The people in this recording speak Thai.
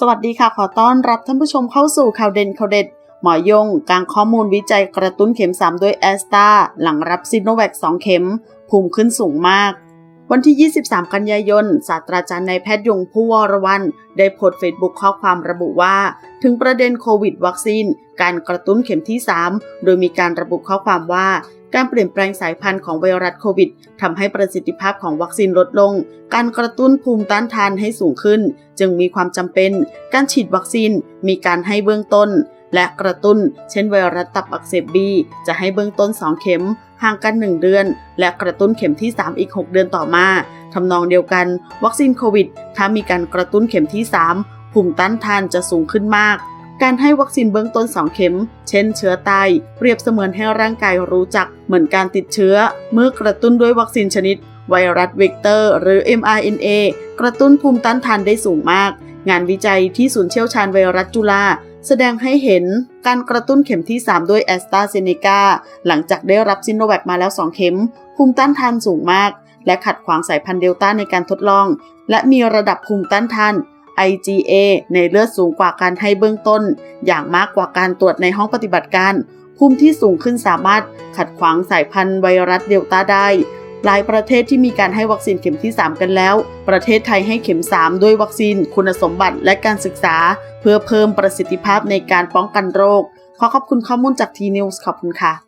สวัสดีค่ะ ขอต้อนรับท่านผู้ชมเข้าสู่ข่าวเด่นข่าวเด็ด หมอยงกางข้อมูลวิจัยกระตุ้นเข็ม 3 ด้วยแอสตาหลังรับซิโนแวค2เข็ม ภูมิขึ้นสูงมาก วันที่ 23 กันยายน ศาสตราจารย์นายแพทย์ยงผู้วรวันได้โพสต์เฟซบุ๊กข้อความระบุว่า ถึงประเด็นโควิดวัคซีน การกระตุ้นเข็มที่ 3 โดยมีการระบุข้อความว่า การเปลี่ยนแปลงสายพันธุ์ของไวรัสโควิดทำให้ประสิทธิภาพของวัคซีนลดลง การกระตุ้นภูมิต้านทานให้สูงขึ้น จึงมีความจำเป็น การฉีดวัคซีนมีการให้เบื้องต้น และกระตุ้น เช่นไวรัสตับอักเสบบีจะให้เบื้องต้น 2 เข็ม ห่างกัน 1 เดือน และกระตุ้นเข็มที่ 3 อีก 6 เดือนต่อมาทำนองเดียวกัน วัคซีนโควิด ถ้ามีการกระตุ้นเข็มที่ 3 ภูมิต้านทานจะสูงขึ้นมาก การให้วัคซีนเบื้องต้น 2 เข็ม เช่นเชื้อตายเปรียบเสมือนให้ร่างกายรู้จัก เหมือนการติดเชื้อ เมื่อกระตุ้นด้วยวัคซีนชนิด ไวรัสเวกเตอร์ หรือ mRNA กระตุ้นภูมิต้านทานได้สูงมาก งานวิจัยที่ศูนย์เชี่ยวชาญไวรัสจุฬาแสดงให้เห็นการกระตุ้นเข็มที่ 3 ด้วยแอสตราเซเนกาหลังจากได้รับซิโนแวคมาแล้ว 2 เข็ม ภูมิต้านทานสูงมาก และขัดขวางสายพันธุ์เดลต้าในการทดลอง และมีระดับภูมิต้านทาน IgA ในเลือดสูงกว่าการให้เบื้องต้น อย่างมากกว่าการตรวจในห้องปฏิบัติการ ภูมิที่สูงขึ้นสามารถขัดขวางสายพันธุ์ไวรัสเดลต้าได้ หลายประเทศที่มีการให้วัคซีนเข็มที่ 3 กันแล้ว ประเทศไทยให้เข็ม 3 ด้วยวัคซีน คุณสมบัติและการศึกษา เพื่อเพิ่มประสิทธิภาพในการป้องกันโรค ขอขอบคุณข้อมูลจากทีนิวส์ขอบคุณค่ะ